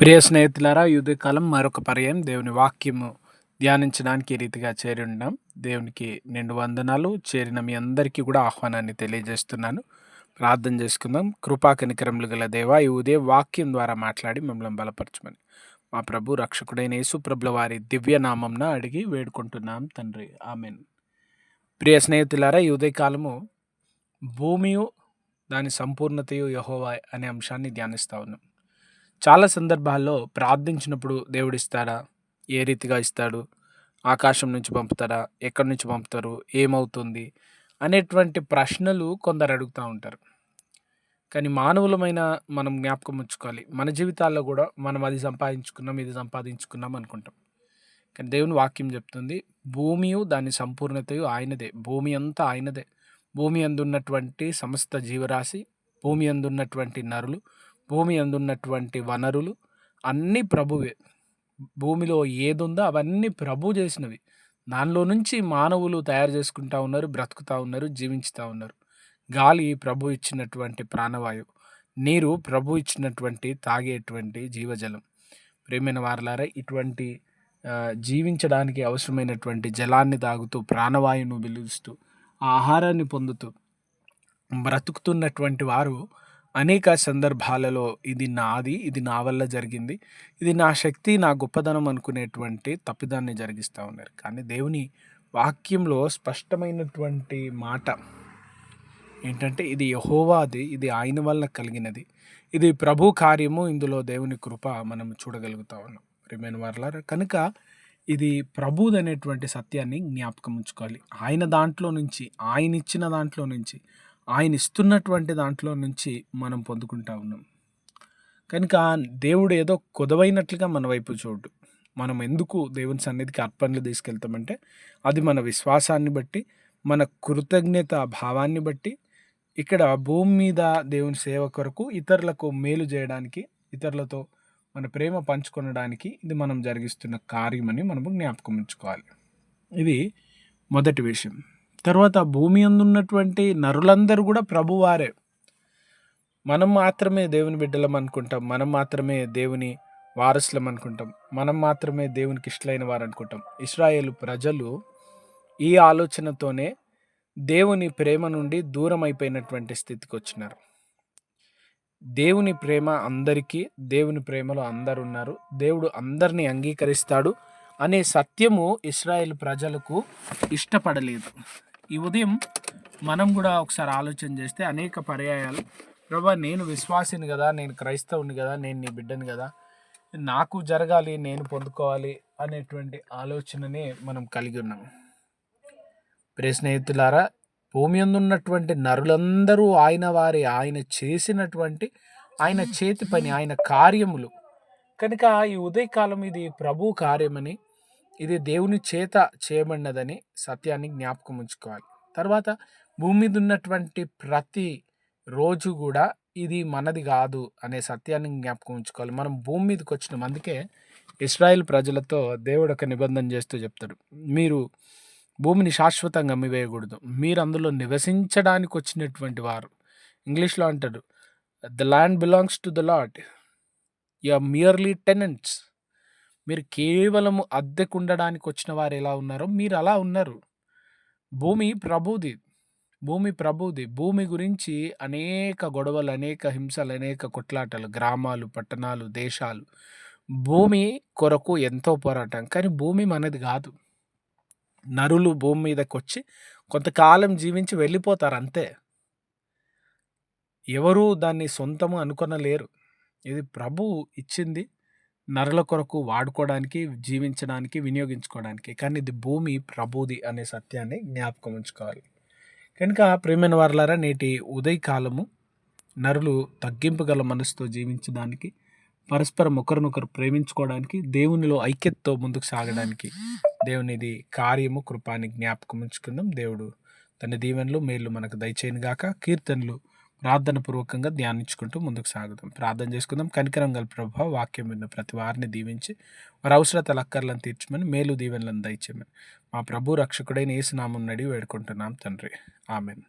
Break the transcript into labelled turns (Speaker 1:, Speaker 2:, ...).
Speaker 1: ప్రియ స్నేహితులారా యుద్ధకాలం మరొక పర్యాయం దేవుని వాక్యము ధ్యానించడానికి ఈ రీతిగా చేరి ఉన్నాం దేవునికి నిండు వందనాలు. చేరిన మీ అందరికీ కూడా ఆహ్వానాన్ని తెలియజేస్తున్నాను. ప్రార్థన చేసుకుందాం. కృపా కనికరములు గల దేవ ఈ ఉదయం వాక్యం ద్వారా మాట్లాడి మిమ్మల్ని బలపరచమని. మా ప్రభు రక్షకుడైన యేసుప్రభుల వారి దివ్య నామంన అడిగి వేడుకుంటున్నాం తండ్రి. ఆమెన్. ప్రియ స్నేహితులారా ఈ ఉదయకాలము భూమియు దాని సంపూర్ణతయు యహోవా అనే అంశాన్ని ధ్యానిస్తూ ఉన్నాం. చాలా సందర్భాల్లో ప్రార్థించినప్పుడు దేవుడు ఇస్తాడా ఏ రీతిగా ఇస్తాడు? ఆకాశం నుంచి పంపుతారా? ఎక్కడి నుంచి పంపుతారు? ఏమవుతుంది? అనేటువంటి ప్రశ్నలు కొందరు అడుగుతూ ఉంటారు. కానీ మానవులమైన మనం జ్ఞాపకం ఉంచుకోవాలి. మన జీవితాల్లో కూడా మనం అది సంపాదించుకున్నాం ఇది సంపాదించుకున్నాం అనుకుంటాం. కానీ దేవుని వాక్యం చెప్తుంది భూమియు దాని సంపూర్ణతయు ఆయనదే. భూమి అంతా ఆయనదే. భూమి అందున్నటువంటి సమస్త జీవరాశి భూమి అందున్నటువంటి నరులు భూమి అందున్నటువంటి వనరులు అన్నీ ప్రభువే. భూమిలో ఏదుందో అవన్నీ ప్రభు చేసినవి. దానిలో నుంచి మానవులు తయారు చేసుకుంటా ఉన్నారు బ్రతుకుతూ ఉన్నారు జీవించుతూ ఉన్నారు. గాలి ప్రభు ఇచ్చినటువంటి ప్రాణవాయువు. నీరు ప్రభు ఇచ్చినటువంటి తాగేటువంటి జీవజలం. ప్రేమైన వారలారా ఇటువంటి జీవించడానికి అవసరమైనటువంటి జలాన్ని తాగుతూ ప్రాణవాయువును పిలుస్తూ ఆహారాన్ని పొందుతూ బ్రతుకుతున్నటువంటి వారు అనేక సందర్భాలలో ఇది నాది ఇది నా వల్ల జరిగింది. ఇది నా శక్తి నా గొప్పదనం అనుకునేటువంటి తప్పిదాన్ని జరిగిస్తూ ఉన్నారు. కానీ దేవుని వాక్యంలో స్పష్టమైనటువంటి మాట ఏంటంటే ఇది యహోవాది ఇది ఆయన వల్ల కలిగినది. ఇది ప్రభు కార్యము ఇందులో దేవుని కృప మనం చూడగలుగుతా ఉన్నాం. రిమైన్ వారలారా కనుక ఇది ప్రభుది అనేటువంటి సత్యాన్ని జ్ఞాపకం ఉంచుకోవాలి. ఆయన దాంట్లో నుంచి ఆయన ఇచ్చిన దాంట్లో నుంచి ఆయన ఇస్తున్నటువంటి దాంట్లో నుంచి మనం పొందుకుంటా ఉన్నాం. కనుక దేవుడు ఏదో కొదవైనట్లుగా మన వైపు చూడు. మనం ఎందుకు దేవుని సన్నిధికి అర్పణలు తీసుకెళ్తామంటే అది మన విశ్వాసాన్ని బట్టి మన కృతజ్ఞత భావాన్ని బట్టి ఇక్కడ భూమి మీద దేవుని సేవ కొరకు ఇతరులకు మేలు చేయడానికి ఇతరులతో మన ప్రేమ పంచుకొనడానికి ఇది మనం జరిగిస్తున్న కార్యమని మనము జ్ఞాపకం ఉంచుకోవాలి. ఇది మొదటి విషయం. తర్వాత భూమి అందున్నటువంటి నరులందరూ కూడా ప్రభువారే. మనం మాత్రమే దేవుని బిడ్డలం అనుకుంటాం. మనం మాత్రమే దేవుని వారసులం అనుకుంటాం. మనం మాత్రమే దేవునికి ఇష్టలైన వారు అనుకుంటాం. ఇస్రాయేల్ ప్రజలు ఈ ఆలోచనతోనే దేవుని ప్రేమ నుండి దూరం అయిపోయినటువంటి స్థితికి వచ్చినారు. దేవుని ప్రేమ అందరికీ దేవుని ప్రేమలో అందరు ఉన్నారు దేవుడు అందరినీ అంగీకరిస్తాడు అనే సత్యము ఇస్రాయేల్ ప్రజలకు ఇష్టపడలేదు. ఈ ఉదయం మనం కూడా ఒకసారి ఆలోచన చేస్తే అనేక పర్యాయాలు. ప్రభా నేను విశ్వాసిని కదా నేను క్రైస్తవుని కదా నేను నీ బిడ్డను కదా నాకు జరగాలి నేను పొందుకోవాలి అనేటువంటి ఆలోచననే మనం కలిగి ఉన్నాం. ప్రియ స్నేహితులారా భూమి ఉన్నటువంటి నరులందరూ ఆయన వారి ఆయన చేసినటువంటి ఆయన చేతి పని ఆయన కార్యములు. కనుక ఈ ఉదయకాలం ఇది ప్రభు కార్యమని ఇది దేవుని చేత చేయబడినదని సత్యాన్ని జ్ఞాపకం ఉంచుకోవాలి. తర్వాత భూమి మీద ఉన్నటువంటి ప్రతి రోజు కూడా ఇది మనది కాదు అనే సత్యాన్ని జ్ఞాపకం ఉంచుకోవాలి. మనం భూమి మీదకి వచ్చిన అందుకే ఇస్రాయిల్ ప్రజలతో దేవుడు ఒక నిబంధన చేస్తూ చెప్తాడు. మీరు భూమిని శాశ్వతంగా అమ్మివేయకూడదు. మీరు అందులో నివసించడానికి వచ్చినటువంటి వారు. ఇంగ్లీష్లో అంటాడు the land belongs to the lord you are merely tenants మీరు కేవలము అద్దెకు ఉండడానికి వచ్చిన వారు ఎలా ఉన్నారో మీరు అలా ఉన్నారు. భూమి ప్రభుది భూమి ప్రభుది భూమి గురించి అనేక గొడవలు అనేక హింసలు అనేక కొట్లాటలు గ్రామాలు పట్టణాలు దేశాలు. భూమి కొరకు ఎంతో పోరాటం. కానీ భూమి మనది కాదు. నరులు భూమి మీదకి వచ్చి కొంతకాలం జీవించి వెళ్ళిపోతారు అంతే ఎవరూ దాన్ని సొంతము అనుకొనలేరు. ఇది ప్రభు ఇచ్చింది నరుల కొరకు వాడుకోవడానికి జీవించడానికి వినియోగించుకోవడానికి. కానీ ఇది భూమి ప్రభుది అనే సత్యాన్ని జ్ఞాపకం ఉంచుకోవాలి. కనుక ప్రేమైన వారులారా నేటి ఉదయకాలము నరులు తగ్గింపు గల మనసుతో జీవించడానికి పరస్పరం ఒకరినొకరు ప్రేమించుకోవడానికి దేవునిలో ఐక్యతతో ముందుకు సాగడానికి దేవునిది కార్యము కృపాని జ్ఞాపకం ఉంచుకుందాం. దేవుడు తన దీవెనలు మేలు మనకు దయచేయను గాక కీర్తనలు ప్రార్థన పూర్వకంగా ధ్యానించుకుంటూ ముందుకు సాగుదాం. ప్రార్థన చేసుకుందాం. కనికరం గల ప్రభావ వాక్యం విన్న ప్రతి వారిని దీవించి వారి అవసరతల అక్కర్లను తీర్చమని మేలు దీవెనలను దయచేయమని మా ప్రభు రక్షకుడైన ఏసునామం నడి వేడుకుంటున్నాం తండ్రి. ఆమెన్.